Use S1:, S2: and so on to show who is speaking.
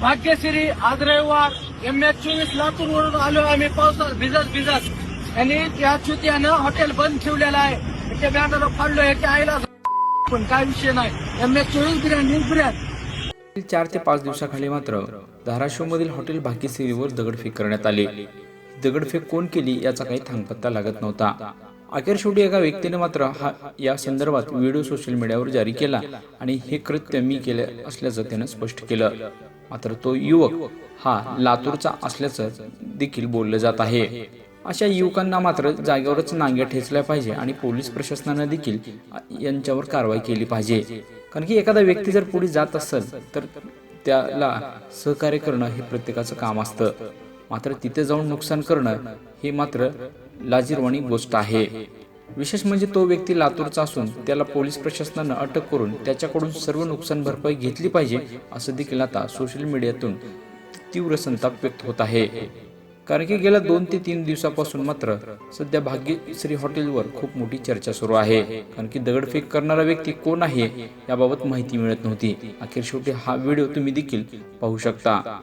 S1: भाग्यश्री आज M H चोवीस लातूर वरून आलो आम्ही. पावसात भिजत भिजत. आणि त्या चुत्यानं हॉटेल बंद ठेवलेलं आहे. त्या बॅनर फाडलो याच्या आईला पण काय विषय नाही. एम एच चोवीस बिर्याणी ब्रँड
S2: चार ते पाच दिवसाखाली मात्र धाराशिवमधील हॉटेल भाग्यश्रीवर दगडफेक करण्यात आली. दगडफेक कोण केली याचा काही थांगपत्ता लागत नव्हता. अखेर शेवटी एका व्यक्तीने मात्र हा या संदर्भात व्हिडिओ सोशल मीडियावर जारी केला आणि हे कृत्य मी केले असल्याचं त्यानं स्पष्ट केलं. मात्र तो युवक हा लातूरचा असल्याचं देखील बोललं जात आहे. अशा युवकांना मात्र जागेवरच नांग्या ठेचल्या पाहिजे आणि पोलीस प्रशासनानं देखील यांच्यावर कारवाई केली पाहिजे. कारण की एखादा व्यक्ती जर पुढे जात असेल तर त्याला सहकार्य करणं हे प्रत्येकाचं काम असतं. मात्र तिथे जाऊन नुकसान करणं हे मात्र लाजीरवाणी गोष्ट आहे. विशेष म्हणजे तो व्यक्ती लातूरचा असून त्याला पोलीस प्रशासनानं अटक करून त्याच्याकडून सर्व नुकसान भरपाई घेतली पाहिजे असं देखील आता सोशल मीडियातून तीव्र संताप व्यक्त होत आहे. कारण की गेल्या दोन ते तीन दिवसापासून मात्र सध्या भाग्यश्री हॉटेलवर खूप मोठी चर्चा सुरू आहे. कारण की दगडफेक करणारा व्यक्ती कोण आहे याबाबत माहिती मिळत नव्हती. अखेर शेवटी हा व्हिडिओ तुम्ही देखील पाहू शकता.